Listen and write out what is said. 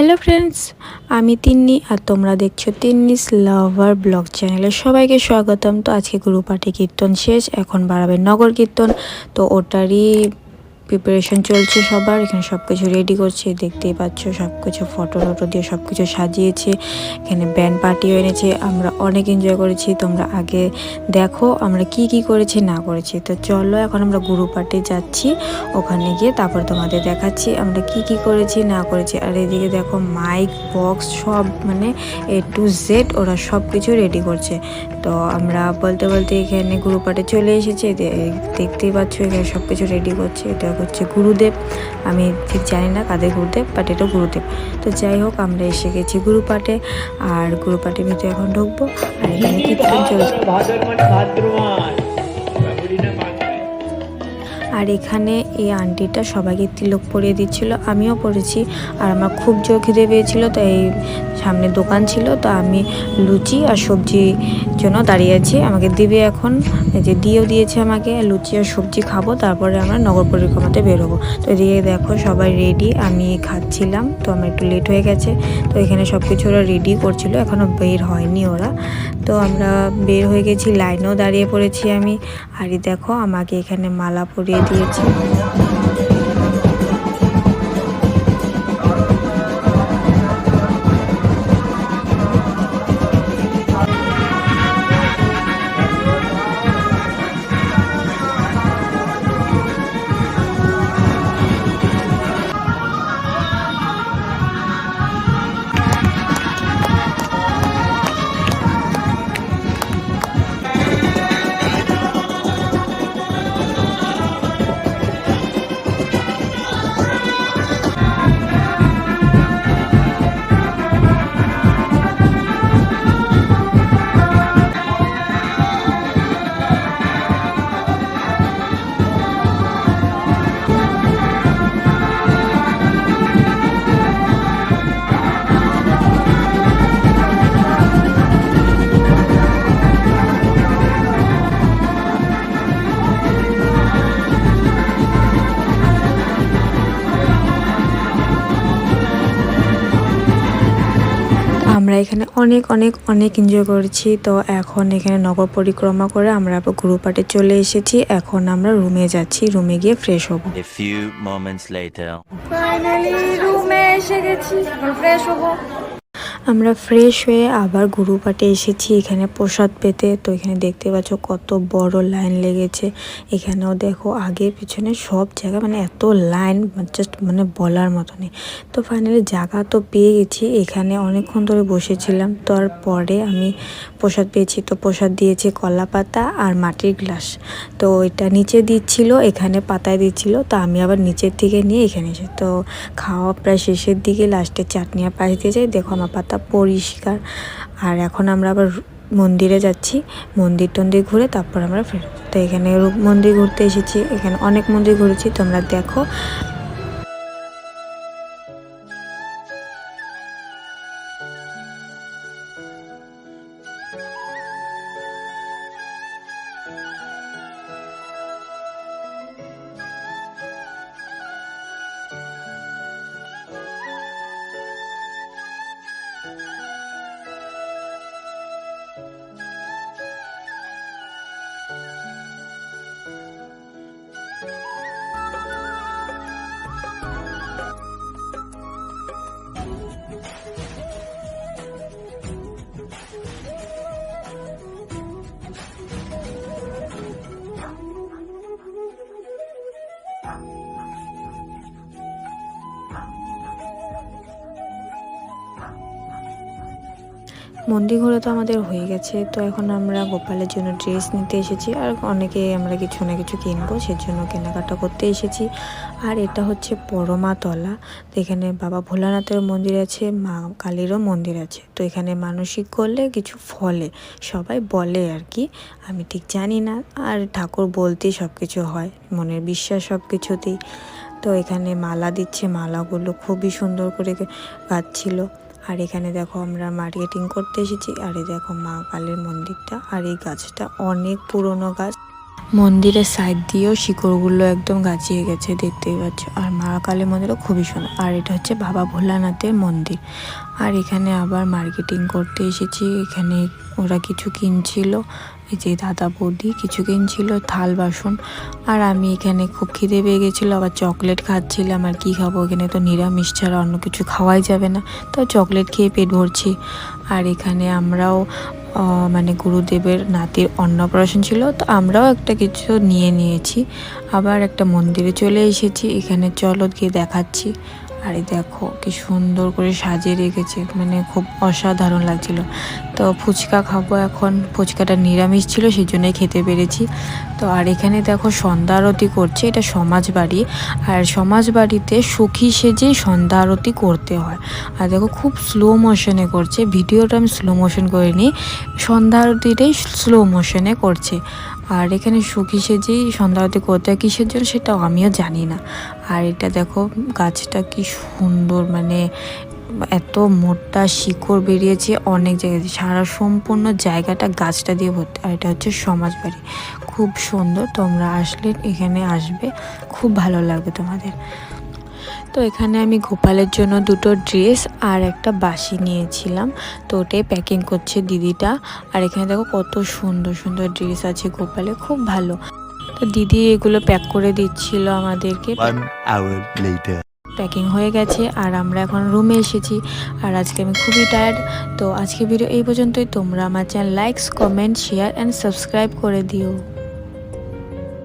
Hello friends আমি তিন্নি আর তোমরা দেখছ তিন্নিস লাভার ব্লগ চ্যানেলে সবাইকে স্বাগতম। তো আজকে গুরুপাঠে কীর্তন শেষ, এখন বাড়াবে নগর কীর্তন। তো ওটারই প্রিপারেশন চলছে সবার। এখানে সব কিছু রেডি করছে, দেখতেই পাচ্ছ সব কিছু ফটো টটো দিয়ে সব কিছু সাজিয়েছে। এখানে ব্যান্ড পার্টিও এনেছে, আমরা অনেক এনজয় করেছি, তোমরা আগে দেখো আমরা কি কি করেছি, না করেছি। তো চলো এখন আমরা গুরু পার্টি যাচ্ছি, ওখানে গিয়ে তারপর তোমাদের দেখাচ্ছি আমরা কি কি করেছি, না করেছি। আর এদিকে দেখো মাইক বক্স সব মানে এ টু জেড ওরা সব কিছু রেডি করছে। তো আমরা বলতে বলতে এখানে গুরু পাঠে চলে এসেছি। দেখতেই পাচ্ছ এখানে সব কিছু রেডি করছে। এটা হচ্ছে গুরুদেব। আমি ঠিক জানি না কাদের গুরুদেব বাট এটা গুরুদেব। তো যাই হোক, আমরা এসে গেছি গুরু পাঠে আর গুরু পাঠের ভিতরে এখন ঢুকবো। আর এখানে কীর্তন চলছে। আর এখানে এই আন্টিটা সবাইকে তিলক পরিয়ে দিচ্ছিল, আমিও পরেছি। আর আমার খুব জোর খিদে পেয়েছিল তাই সামনে দোকান ছিল, তো আমি লুচি আর সবজি জন্য দাঁড়িয়ে আছি। আমাকে দিবে এখন, এই যে দিয়েও দিয়েছে আমাকে, লুচি আর সবজি খাব, তারপরে আমরা নগর পরিক্রমাতে বেরোবো। তো এদিকে দেখো সবাই রেডি আমি খাচ্ছিলাম, তো আমার একটু লেট হয়ে গেছে, তো এখানে সব কিছু ওরা রেডি করছিল এখনও বের হয়নি ওরা। তো আমরা বের হয়ে গেছি, লাইনেও দাঁড়িয়ে পড়েছি আমি। আর দেখো, আমাকে এখানে মালা পরিয়ে দিয়েছে। আমরা এখানে অনেক অনেক অনেক এনজয় করেছি। তো এখন এখানে নগর পরিক্রমা করে আমরা গ্রুপ গ্রুপাটে চলে এসেছি। এখন আমরা রুমে যাচ্ছি রুমে গিয়ে ফ্রেশ হব। A few moments ফাইনালি রুমে এসে গেছি ফ্রেশ হব। আমরা ফ্রেশ হয়ে আবার গুরুপাটে এসেছি, এখানে প্রসাদ পেতে। তো এখানে দেখতে পাচ্ছ কত বড় লাইন লেগেছে। এখানেও দেখো আগে পিছনে সব জায়গায় মানে এত লাইন জাস্ট মানে বলার মতো নেই। তো ফাইনালি জায়গা তো পেয়ে গেছি, এখানে অনেকক্ষণ ধরে বসেছিলাম। তারপরে আমি প্রসাদ পেয়েছি, তো প্রসাদ দিয়েছে কলা পাতা আর মাটির গ্লাস তো এটা নিচে দিচ্ছিল, এখানে পাতায় দিচ্ছিল, তো আমি আবার নিচের থেকে নিয়ে এখানে এসে তো খাওয়া প্রায় শেষের দিকে লাস্টে চাটনি আর পাশ দিয়ে যাই, দেখো আমার পাতা পরিষ্কার। আর এখন আমরা আবার মন্দিরে যাচ্ছি। মন্দির টন্দির ঘুরে তারপর আমরা ফেরত তো এখানে রূপ মন্দির ঘুরতে এসেছি। এখানে অনেক মন্দির ঘুরেছি। তোমরা দেখো। 아멘. মন্দির ঘোরা তো আমাদের হয়ে গেছে, তো এখন আমরা গোপালের জন্য ড্রেস নিতে এসেছি আর অনেকে আমরা কিছু না কিছু কিনবো, সেজন্য কেনাকাটা করতে এসেছি। আর এটা হচ্ছে পরমাতলা তো এখানে বাবা ভোলানাথের মন্দির আছে, মা কালীরও মন্দির আছে, তো এখানে মানসিক করলে কিছু ফলে, সবাই বলে আর কি, আমি ঠিক জানি না, আর ঠাকুর বলতেই সব কিছু হয়, মনের বিশ্বাস সব কিছুতেই তো এখানে মালা দিচ্ছে, মালাগুলো খুবই সুন্দর করে গাচ্ছিল আর এখানে দেখো আমরা মার্কেটিং করতে এসেছি। আর এই দেখো মা কালের মন্দিরটা আর এই গাছটা অনেক পুরনো গাছ। মন্দিরের সাইড দিয়েও শিকড়গুলো একদম গাছিয়ে গেছে, দেখতেই পাচ্ছ। আর মা কালী মন্দিরও খুবই সুন্দর। আর এটা হচ্ছে বাবা ভোলানাথের মন্দির। আর এখানে আবার মার্কেটিং করতে এসেছি। এখানে ওরা কিছু কিনছিল। এই যে দাদা বৌদি কিছু কিনছিল, থাল বাসন। আর আমি এখানে খুব খিদে পেয়ে গেছিল। আবার চকলেট খাচ্ছিলাম। আর কি খাব? এখানে তো নিরামিষ ছাড়া অন্য কিছু খাওয়াই যাবে না। তো চকলেট খেয়ে পেট ভরছি। আর এখানে আমরাও মানে গুরুদেবের নাতির অন্নপ্রাশন ছিল, তো আমরাও একটা কিছু নিয়ে নিয়েছি। আবার একটা মন্দিরে চলে এসেছি, এখানে চলো গিয়ে দেখাচ্ছি। আর এই দেখো কি সুন্দর করে সাজিয়ে রেখেছে মানে খুব অসাধারণ লাগছিল। তো ফুচকা খাব এখন, ফুচকাটা নিরামিষ ছিল সেই জন্যই খেতে পেরেছি। তো আর এখানে দেখো সন্ধ্যা আরতি করছে, এটা সমাজ বাড়ি। আর সমাজ বাড়িতে সুখী সেজেই সন্ধ্যা আরতি করতে হয়। আর দেখো খুব স্লো মোশনে করছে, ভিডিওটা আমি স্লো মোশন করিনি, সন্ধ্যা আরতিটাই স্লো মোশনে করছে। আর এখানে সুখী সেজেই সন্ধ্যা আরতি করতে হয় কিসের জন্য সেটাও আমিও জানি না। আর এটা দেখো, গাছটা কি সুন্দর মানে এত মোটা শিকড় বেরিয়েছে অনেক জায়গায়। সারা সম্পূর্ণ জায়গাটা গাছটা দিয়ে ভর্তি। আর এটা হচ্ছে সমাজ বাড়ি খুব সুন্দর, তোমরা আসলে এখানে আসবে, খুব ভালো লাগবে তোমাদের। তো এখানে আমি গোপালের জন্য দুটো ড্রেস আর একটা বাসি নিয়েছিলাম। তো ওটাই প্যাকিং করছে দিদিটা। আর এখানে দেখো কত সুন্দর সুন্দর ড্রেস আছে গোপালে খুব ভালো। তো দিদি এগুলো প্যাক করে দিচ্ছিল আমাদেরকে. প্যাকিং হয়ে গেছে আর আমরা এখন রুমে এসেছি। আর আজকে আমি খুবই টায়ার্ড তো আজকে ভিডিও এই পর্যন্তই। তোমরা আমার channel likes comment share and subscribe করে দিও।